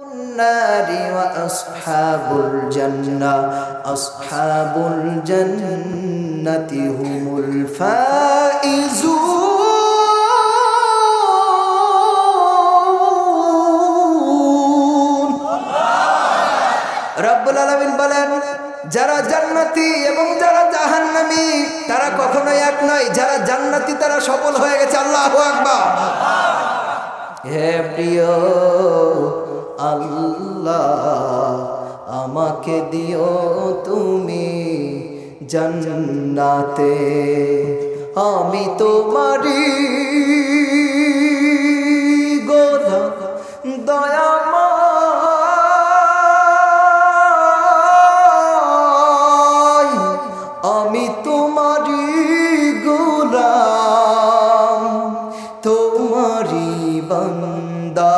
النار وأصحاب الجنة أصحاب الجنة هم الفائزون রব্বুল আলামিন বলেন যারা জান্নাতি এবং যারা জাহান্নামী তারা কখনোই এক নয় যারা জান্নাতি তারা সফল হয়ে গেছে আল্লাহু আকবার হে প্রিয় আমাকে দিও তুমি জান্নাতে। আমি তোমারি তোমারি গোলাম তোমারি বান্দা।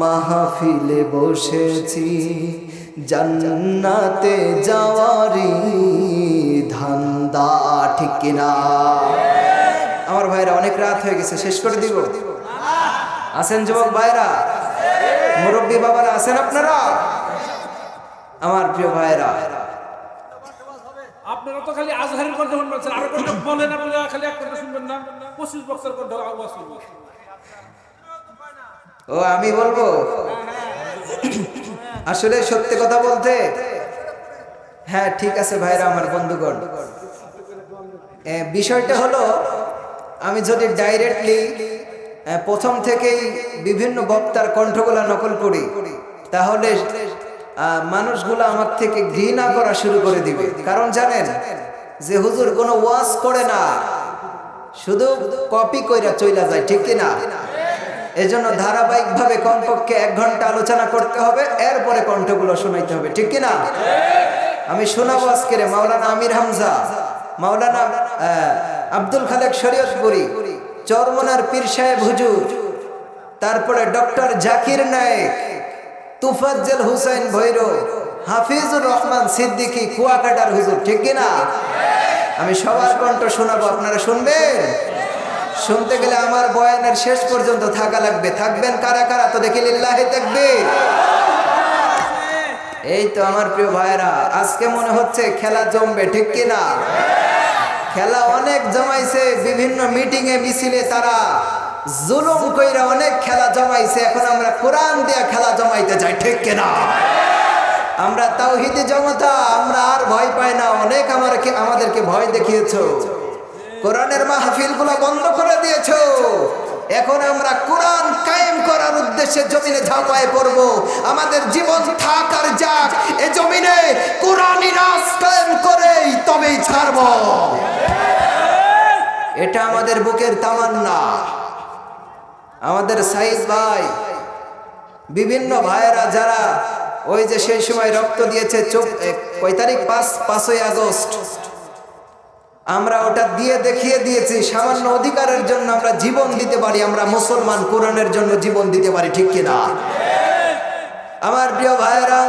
মাহফিলে বসেছি। জান্নাতে যাওয়ারি ধান্দা ঠিক কিনা? আমার ভাইরা অনেক রাত হয়ে গেছে শেষ করে দিব। আছেন যুবক ভাইরা? মুরব্বী বাবারা আছেন আপনারা? আমার প্রিয় ভাইরা। আপনারা তো খালি আজহারের কণ্ঠ শুনবেন আরও কণ্ঠ বলেন আপনারা খালি এক কণ্ঠ শুনবেন না। পঁচিশ বছর কণ্ঠ আওয়াজ শুনবেন ও আমি বলব? আসলে সত্যি কথা বলতে হ্যাঁ ঠিক আছে ভাইরা, আমার বন্ধুগণ। বিষয়টা হলো, আমি যদি ডাইরেক্টলি প্রথম থেকেই বিভিন্ন বক্তার কণ্ঠগুলা নকল করি, তাহলে মানুষগুলো আমার থেকে ঘৃণা করা শুরু করে দিবে। কারণ জানেন, যে হুজুর কোনো ওয়াজ করে না, শুধু কপি কইরা চইলা যায়, ঠিক কি না এজন্য ধারাবাহিকভাবে কমপক্ষে এক ঘণ্টা আলোচনা করতে হবে, এরপরে কণ্ঠগুলো শোনাইতে হবে, ঠিক কি না আমি শোনাবো আজকের মাওলানা আমির হামজা, মাওলানা আব্দুল খালেক শরীয়তপুরি, চরমনার পীর সাহেব হুজুর, তারপরে ডক্টর জাকির নায়েক, তুফাজ্জেল হুসাইন ভৈরব হাফিজুর রহমান সিদ্দিকী কুয়াকাটার হুজুর, ঠিক কি না আমি সবার কণ্ঠ শোনাবো, আপনারা শুনবেন? শুনতে গেলে আমার বয়ানের শেষ পর্যন্ত থাকা লাগবে। থাকবেন কারা কারা? তো দেখি লিল্লাহে থাকবে এই তো আমার প্রিয় ভাইরা আজকে মনে হচ্ছে খেলা জমবে, ঠিক কি না খেলা অনেক জমাইছে, বিভিন্ন মিটিং এ মিছিলে তারা জুলুম কইরা অনেক খেলা জমাইছে। এখন আমরা কোরআন দিয়া খেলা জমাইতে যাই, ঠিক কিনা? আমরা তাওহিদি জনতা, আমরা আর ভয় পাই না। অনেক আমারকে আমাদেরকে ভয় দেখিয়েছো। কোরআনের মাহফিলগুলো বন্ধ করে দিয়েছ। এখন আমরা কোরআন কায়েম করার উদ্দেশ্যে জমিনে ঝাঁপায় পড়ব। আমাদের জীবন থাক আর যাক, এ জমিনে কোরআনই রাজ কায়েম করেই তবেই ছাড়ব। এটা আমাদের বুকের তামান্না। আমাদের সাইদ ভাই, বিভিন্ন ভাইয়েরা যারা ওই যে সেই সময় রক্ত দিয়েছে, চোখ কয় তারিখ? পাঁচ পাঁচই আগস্ট। আমরা ওটা দিয়ে দেখিয়ে দিয়েছি, সামান্য অধিকারের জন্য আমরা জীবন দিতে পারি, আমরা মুসলমান কোরআনের জন্য জীবন দিতে পারি, ঠিক কিনা? আমার প্রিয় ভাইয়েরা,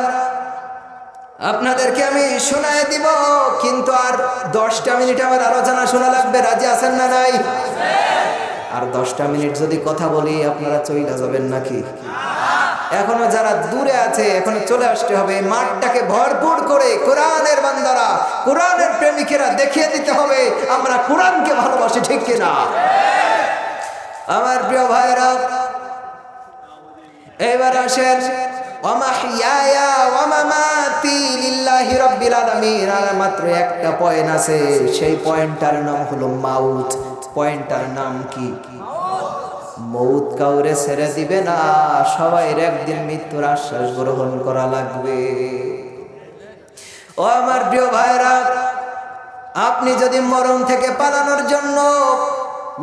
আপনাদেরকে আমি শোনায় দিব, কিন্তু আর দশটা মিনিট আমার আলোচনা শোনা লাগবে, রাজি আছেন না নাই? আর দশটা মিনিট যদি কথা বলি, আপনারা চইলা যাবেন নাকি? এখনও যারা দূরে আছে, এখনও চলে আসতে হবে। মাঠটাকে ভরপুর করে কোরআনের বান্দারা, কোরআনের প্রেমিকেরা দেখিয়ে দিতে হবে, আমরা কোরআনকে ভালোবাসি, ঠিক কিনা? আমার প্রিয় ভাইরা এবার আসেন মাত্র একটা পয়েন্ট আছে, সেই পয়েন্টটার নাম হলো মাউত পয়েন্টটার নাম কি? মৌত কাউরে ছেড়ে দিবে না সবাই একদিন মৃত্যুর আশ্বাস গ্রহণ করা লাগবে। ও আমার প্রিয় ভাইরা আপনি যদি মরণ থেকে পালানোর জন্য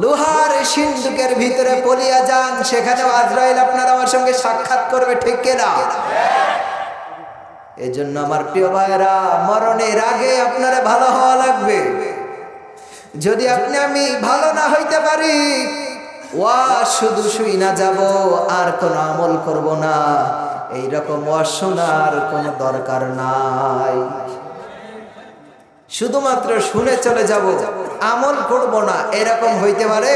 লোহার সিন্ধুকের ভিতরে পলিয়া যান সেখানে আজরাইল আপনার আমার সঙ্গে সাক্ষাৎ করবে, ঠিক কিনা এই জন্য আমার প্রিয় ভাইরা মরণের আগে আপনারা ভালো হওয়া লাগবে। যদি আপনি আমি ভালো না হইতে পারি শুধু শুই না যাব, আর আমল করব না। দরকার নাই। শুধুমাত্র শুনে চলে যাব, আমল করব না, এরকম হইতে পারে?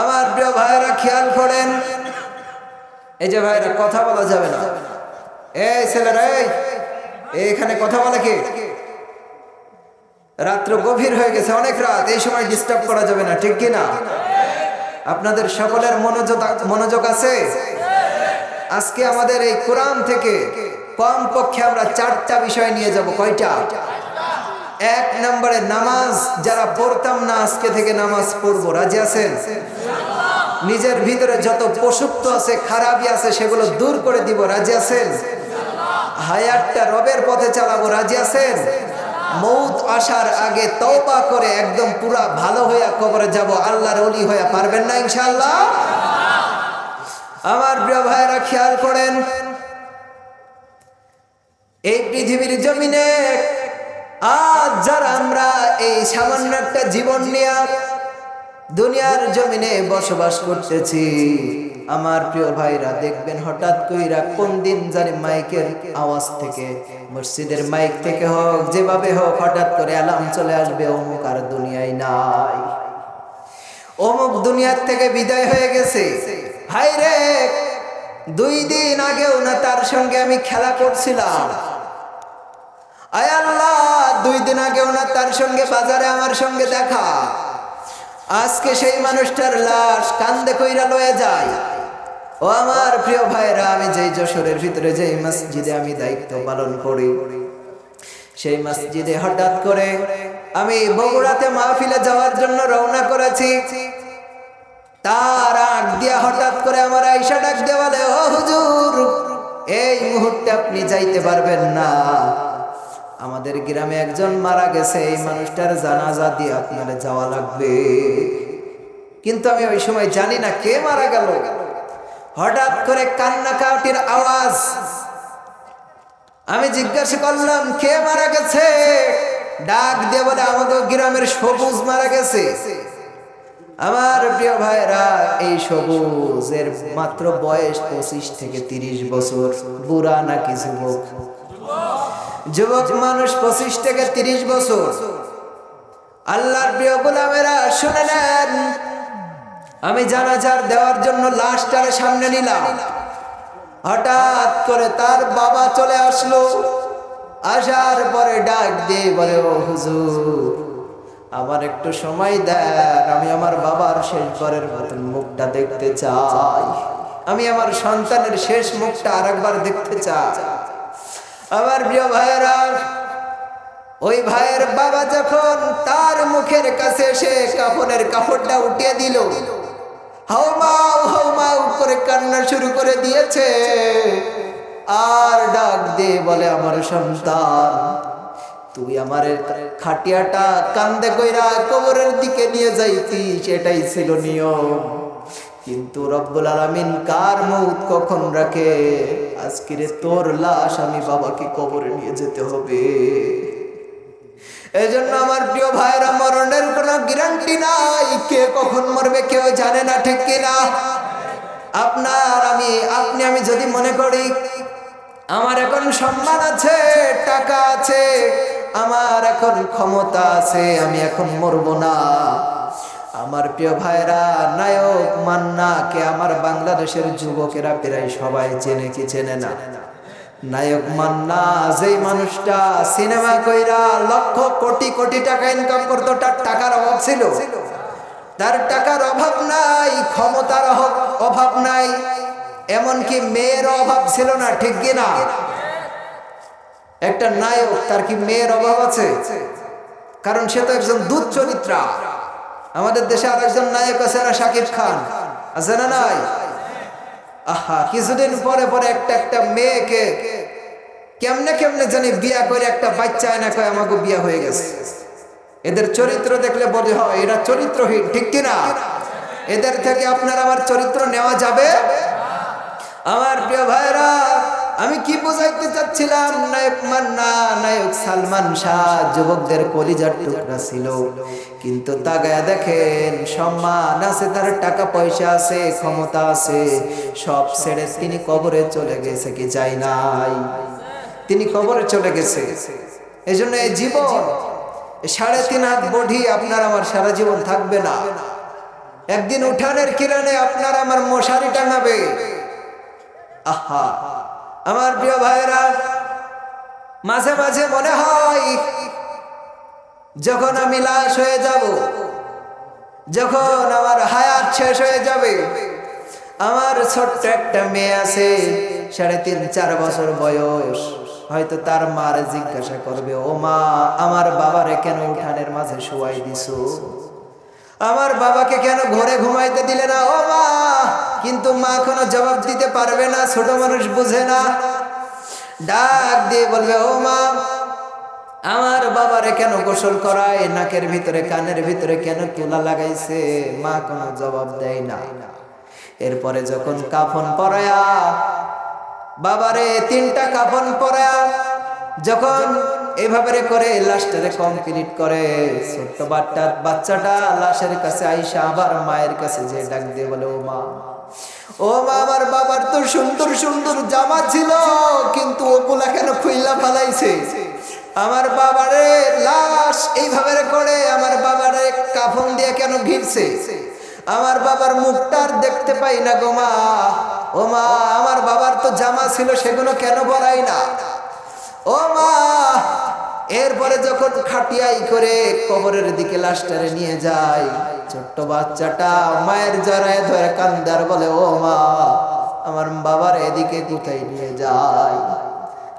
আমার প্রিয় ভাইয়েরা, খেয়াল করেন। এই যে ভাইরা কথা বলা যাবে না। এই ছেলেরা এখানে কথা বলে কি? রাত্র গভীর হয়ে গেছে, অনেক রাত। এই সময় ডিস্টার্ব করা যাবে না, ঠিক কি না আপনাদের সকলের মনোযোগ মনোযোগ আছে? আজকে আমাদের এই কোরআন থেকে কম পক্ষে আমরা চারটা বিষয় নিয়ে যাব। কয়টা? এক নম্বরে নামাজ, যারা পড়তাম না, আজকে থেকে নামাজ পড়ব। রাজি আছেন? নিজের ভিতরে যত পশুত্ব আছে, খারাপই আছে, সেগুলো দূর করে দিব। রাজি আছেন? হায়ারটা রবের পথে চালাবো। রাজি আছেন? মৌত আসার আগে তওবা করে একদম পুরা ভালো হইয়া কবরে যাব, আল্লাহর অলি হইয়া পারবেন না ইনশাআল্লাহ? আমার প্রিয় ভাইয়েরা, খেয়াল করেন, এই পৃথিবীর জমিনে আজ যারা আমরা এই সামান্য একটা জীবন নিয়ে দুনিয়ার জমিনে বসবাস করতেছি আমার প্রিয় ভাইরা, দেখবেন হঠাৎ কইরা কোন দিন জানি মাইকের আওয়াজ থেকে, মসজিদের মাইক থেকে হোক, যেভাবে হোক, হঠাৎ করে অ্যালার্ম চলে আসবে, অমুক আর দুনিয়ায় নাই। অমুক দুনিয়ার থেকে বিদায় হয়ে গেছে। হাই রে, দুই দিন আগেও না তার সঙ্গে আমি খেলা করছিলাম। আয় আল্লাহ, দুই দিন আগেও না তার সঙ্গে বাজারে আমার সঙ্গে দেখা। আজকে সেই মানুষটার লাশ কান্দে কইরা লয়ে যায়। ও আমার প্রিয় ভাইরা, আমি যেই যশোরের ভিতরে, যেই মসজিদে আমি দায়িত্ব পালন করি, সেই মসজিদে হঠাৎ করে আমি বগুড়াতে মাহফিলে যাওয়ার জন্য রওনা করেছি। তার আগ দিয়া হঠাৎ করে আমার আইসা ডাক দিয়ে বলে, ও হুজুর, এই মুহূর্তে আপনি যাইতে পারবেন না। আমাদের গ্রামে একজন মারা গেছে, এই মানুষটার জানাজা দিয়ে আপনার যাওয়া লাগবে। কিন্তু আমি ওই সময় জানি না কে মারা গেল। হঠাৎ করে কান্নাকাটির আওয়াজ। আমি জিজ্ঞাসা করলাম, কে মারা গেছে? ডাক দিয়ে বলে, আমাদের গ্রামের সবুজ মারা গেছে। আমার প্রিয় ভাইরা এই সবুজের মাত্র বয়স পঁচিশ থেকে তিরিশ বছর। বুড়া নাকি যুবক? যুবক মানুষ পঁচিশ থেকে তিরিশ বছর। আল্লাহর প্রিয় গোলামেরা, শুনে নেন। আমি জানাজার দেওয়ার জন্য লাশটার সামনে নিলাম। হঠাৎ করে তার বাবা চলে আসলো। আসার পরে ডাক দিয়ে বলে, ও হুজুর, আমার একটু সময় দেন, আমি আমার বাবার শেষবারের মতন মুখটা দেখতে চাই। আমি আমার সন্তানের শেষ মুখটা আরেকবার দেখতে চাই। আমার প্রিয় ভাইয়েরা, ওই ভাইয়ের বাবা যখন তার মুখের কাছে এসে কাপড়ের কাপড়টা উঠিয়ে দিল হাউমাউ হাউমাউ করে কান্না শুরু করে দিয়েছে। আর ডাক দিয়ে বলে, আমার সন্তান, তুই আমার খাটিয়াটা কান্দে কইরা কবরের দিকে নিয়ে যাইতি সেটাই ছিল নিয়ম। কিন্তু রব্বুল আলামিন কার মৌত কখন রাখে? আজকের তোর লাশ আমি বাবাকে কবরে নিয়ে যেতে হবে। এই জন্য আমার প্রিয় ভাইরা, মরণের কোনো গ্যারান্টি নাই। কে কখন মরবে কেউ জানে না, ঠিক কিনা? আপনার আমি, আপনি, আমি যদি মনে করি, আমার এখন সম্মান আছে, টাকা আছে, আমার এখন ক্ষমতা আছে, আমি এখন মরবো না। আমার প্রিয় ভাইরা, নায়ক, মান্না, কে আমার বাংলাদেশের যুবকেরা প্রায় সবাই চেনে কি চেনে না? নায়ক মান্না, যেই মানুষটা সিনেমা কইরা লক্ষ কোটি কোটি টাকা ইনকাম করতো, তার টাকার অভাব ছিল। তার টাকার অভাব নাই, ক্ষমতার অভাব- নাই, এমনকি মেয়ের অভাব ছিল না, ঠিক কিনা একটা নায়ক, তার কি মেয়ের অভাব আছে? কারণ সে তো একজন দুধ চরিত্রা। আমাদের দেশে আর একজন নায়ক আছে না শাকিব খান। আছে না নাই? আহা, কিছুদিন পরে পরে একটা একটা মেয়েকে কেমনে কেমনে জানি বিয়া করে একটা বাচ্চা এনে কয় আমাকে বিয়া হয়ে গেছে। এদের চরিত্র দেখলে বলে হয়, এরা চরিত্রহীন, ঠিক কিনা? এদের থেকে আপনার আমার চরিত্র নেওয়া যাবে? আমার প্রিয় ভাইরা আমি কি বোঝাইতে চাচ্ছিলাম? নায়ক মান্না, নায়ক সালমান শাহ যুবকদের কলিজার টুকরা ছিল। কিন্তু তাগায় দেখেন, সম্মান আছে, তার টাকা পয়সা আছে, ক্ষমতা আছে। সব ছেড়ে তিনি কবরে চলে গেছে কি যাই নাই। তিনি কবরে চলে গেছে। এই জন্য এই জীবন সাড়ে তিন হাত বডি আপনার আমার সারা জীবন থাকবে না। একদিন উঠানের কিরানে আপনার আমার মশারি টাঙাবে। আহা! আমার প্রিয় ভাইরা মাঝে মাঝে মনে হয় যখন আমি লাশ হয়ে যাব, যখন আমার হায়াত শেষ হয়ে যাবে, আমার ছোট্ট একটা মেয়ে আছে, সাড়ে তিন, চার বছর বয়স, হয়তো তার মার জিজ্ঞাসা করবে, ও মা, আমার বাবারে কেন উঠানের মাঝে শোয়াই দিছো? আমার বাবাকে কেন ঘরে ঘুমাইতে দিলে না? ও মা কিন্তু মা কোনো জবাব দিতে পারবে না, ছোট মানুষ বুঝে না। ডাক দিয়ে বলবে, ও মা, আমার বাবারে কেন গোসল করায়? নাকের ভিতরে, কানের ভিতরে কেন তুলা লাগাইছে? মা কোনো জবাব দেয় না। এরপরে যখন কাফন পরায়া, বাবারে, তিনটা কাফন পরায়া। যখন এভাবে করে লাশটারে কমপ্লিট করে, ছোট্ট বাচ্চা বাচ্চাটা লাশের কাছে আইসা আবার মায়ের কাছে যে ডাক দিয়ে বলে, ও মা ও মা আমার বাবার তো সুন্দর সুন্দর জামা ছিল, কিন্তু ওগুলা কেন খুইলা ফালাইছে? আমার বাবারে লাশ এইভাবে করে আমার বাবারে কাফন দিয়ে কেন ঘিরছে? আমার বাবার মুখটা আর দেখতে পাই না গো মা। ও মা, আমার বাবার তো জামা ছিল, সেগুলো কেন পরাই না? ও মা এরপরে যখন খাটিয়াই করে কবরের দিকে লাশটারে নিয়ে যায়, ছোট্ট বাচ্চাটা মায়ের জড়ায় ধরে কান্দার বলে, ও মা, আমার বাবার এদিকে কোথায় নিয়ে যায়?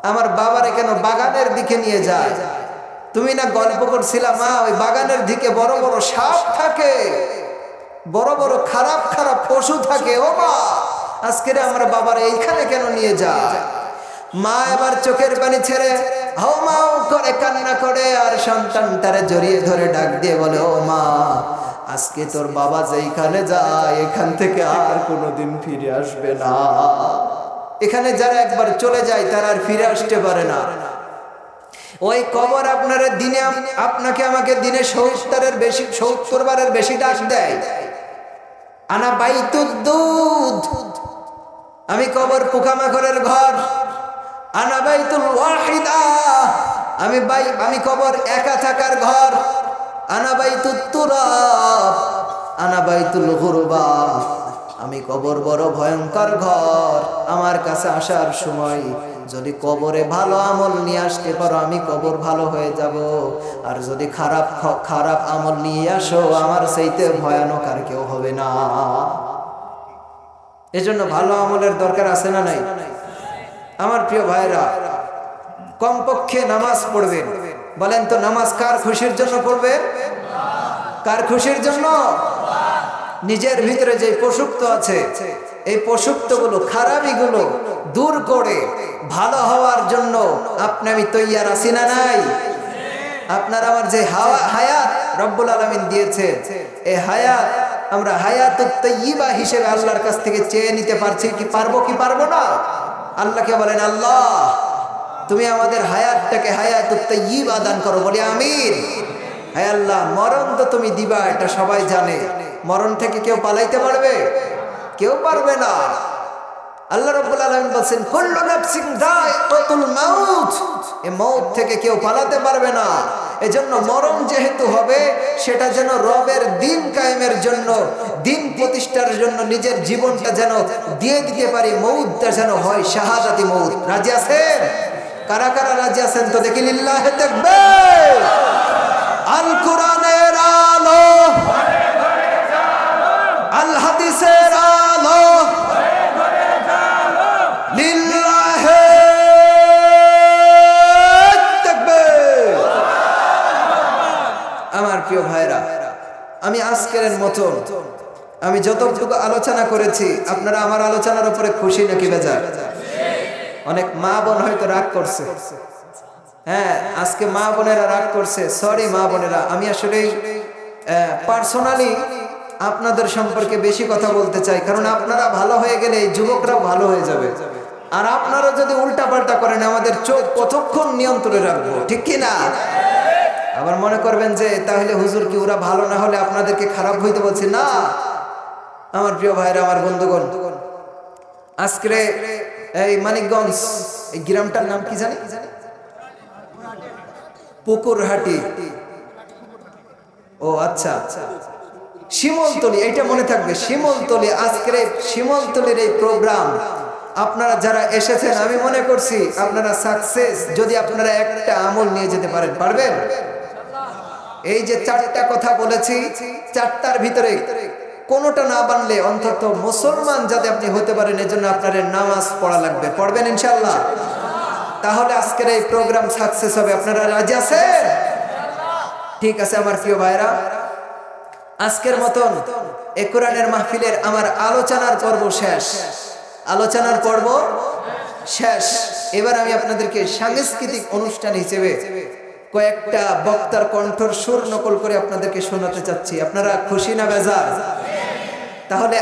আমার বাবারে কেন বাগানের দিকে নিয়ে যায়? তুমি না গল্প করছিলা, মা, ওই বাগানের দিকে বড় বড় সাপ থাকে, বড় বড় খারাপ খারাপ পশু থাকে, ও মা, আজকের আমার বাবার এইখানে কেন নিয়ে যায়? মা এবার চোখের পানি ছেড়ে হাও মাও করে, কান্না করে, আর সন্তানটারে জড়িয়ে ধরে ডাক দিয়ে বলে, ও মা, আজকে তোর বাবা যেইখানে যায়, এখান থেকে আর কোনোদিন ফিরে আসবে না। এখানে যারা একবার চলে যায়, তারা আর ফিরে আসতে পারে না। ওই কবর আপনার দিনে আপ- আপনাকে আমাকে দিনে সত্তরের বেশি সত্তর বারের বেশি ডাক দেয়। আনা বাইতুদ দুধ। আমি কবর পোকামাকড়ের ঘর। আমি বাই, আমি কবর একা থাকার ঘর। আমি কবর বড় ভয়ঙ্কর ঘর। আমার কাছে আসার সময় যদি কবরে ভালো আমল নিয়ে আসতে পারো, আমি কবর ভালো হয়ে যাব। আর যদি খারাপ খারাপ আমল নিয়ে আসো, আমার সেইতে ভয়ানক আর কেউ হবে না। এজন্য ভালো আমলের দরকার আছে না নাই? আমার প্রিয় ভাইরা, কমপক্ষে নামাজ পড়বেন। বলেন তো, নামাজ কার খুশির জন্য পড়বেন কার খুশির জন্য? নিজের ভিতরে যে পশুক্ত আছে, এই পশুক্তগুলো খারাপিগুলো দূর করে ভালো হওয়ার জন্য আপনি আমি তৈয়ার আছি না নাই? আপনার আমার যে হাওয়া, হায়াত রব্বুল আলমিন দিয়েছে এই হায়াত আমরা হায়াত তৈবা হিসেবে আল্লাহর কাছ থেকে চেয়ে নিতে পারছি কি পারব কি পারব না? আল্লাহকে বলেন, আল্লাহ, তুমি আমাদের হায়াতটাকে হায়াত তৈবা দান করো। বলে আমির হায় আল্লাহ, মরণ তো তুমি দিবা, এটা সবাই জানে। মরণ থেকে কেউ পালাইতে পারবে? কেউ পারবে না। আল্লাহ রাব্বুল আলামিন বলছেন, কুল্লু নাফসিন যায়কাতুল মাউত। এই মউত থেকে কেউ পালাতে পারবে না। এজন্য মরণ যেহেতু হবে, সেটা যেন রবের দিন কায়েমের জন্য, দিন প্রতিষ্ঠার জন্য নিজের জীবনটা যেন দিয়ে দিতে পারি, মউতটা যেন হয় শাহাদাতি মউত। রাজি আছেন? কারা কারা রাজি আছেন তো দেখি, লিল্লাহে তাকবীর। আল কোরআনের আলো, আল হাদিসের আলো আমি আজকের মতন, আমি যতটুকু আলোচনা করেছি, আপনারা আমার আলোচনার উপরে খুশি নাকি বেজার? অনেক মা বোন হয়তো রাগ করছে। হ্যাঁ আজকে মা বোনেরা রাগ করছে, সরি মা বোনেরা, আমি আসলে পার্সোনালি আপনাদের সম্পর্কে বেশি কথা বলতে চাই, কারণ আপনারা ভালো হয়ে গেলে এই যুবকরা ভালো হয়ে যাবে। আর আপনারা যদি উল্টা পাল্টা করেন, আমাদের চোখ কতক্ষণ নিয়ন্ত্রণে রাখব, ঠিক কি না? আবার মনে করবেন যে তাহলে হুজুর কি ওরা ভালো না হলে আপনাদেরকে খারাপ হইতে বলছে? না। আমার প্রিয় ভাইরা, আমার বন্ধুগণ আজকে এই মানিকগঞ্জ, এই গ্রামটার নাম কি জানি? পুকুরহাটি। ও আচ্ছা। আচ্ছা শিমলতলি এটা মনে থাকবে। শিমলতলি, আজকের শিমলতলির এই প্রোগ্রাম। আপনারা যারা এসেছেন, আমি মনে করছি আপনারা সাকসেস যদি আপনারা একটা আমল নিয়ে যেতে পারেন। পারবেন? এই যে চারটা কথা বলেছি, চারটার ভিতরে কোনোটা না বানলে অন্তত মুসলমান যাতে আপনি হতে পারেন, এজন্য আপনার নামাজ পড়া লাগবে। পড়বেন ইনশাল্লাহ তাহলে আজকের এই প্রোগ্রাম সাকসেস হবে। আপনারা রাজি আছেন? ঠিক আছে, আমার প্রিয় ভাইরা আজকের মতন এ কোরআনের মাহফিলের আমার আলোচনার পর্ব শেষ। আলোচনার পর্ব শেষ। এবার আমি আপনাদেরকে সাংস্কৃতিক অনুষ্ঠান হিসেবে কয়েকটা বক্তার কণ্ঠর সুর নকল করে আপনাদেরকে শোনাতে চাচ্ছি। আপনারা খুশি না বেজার? তাহলে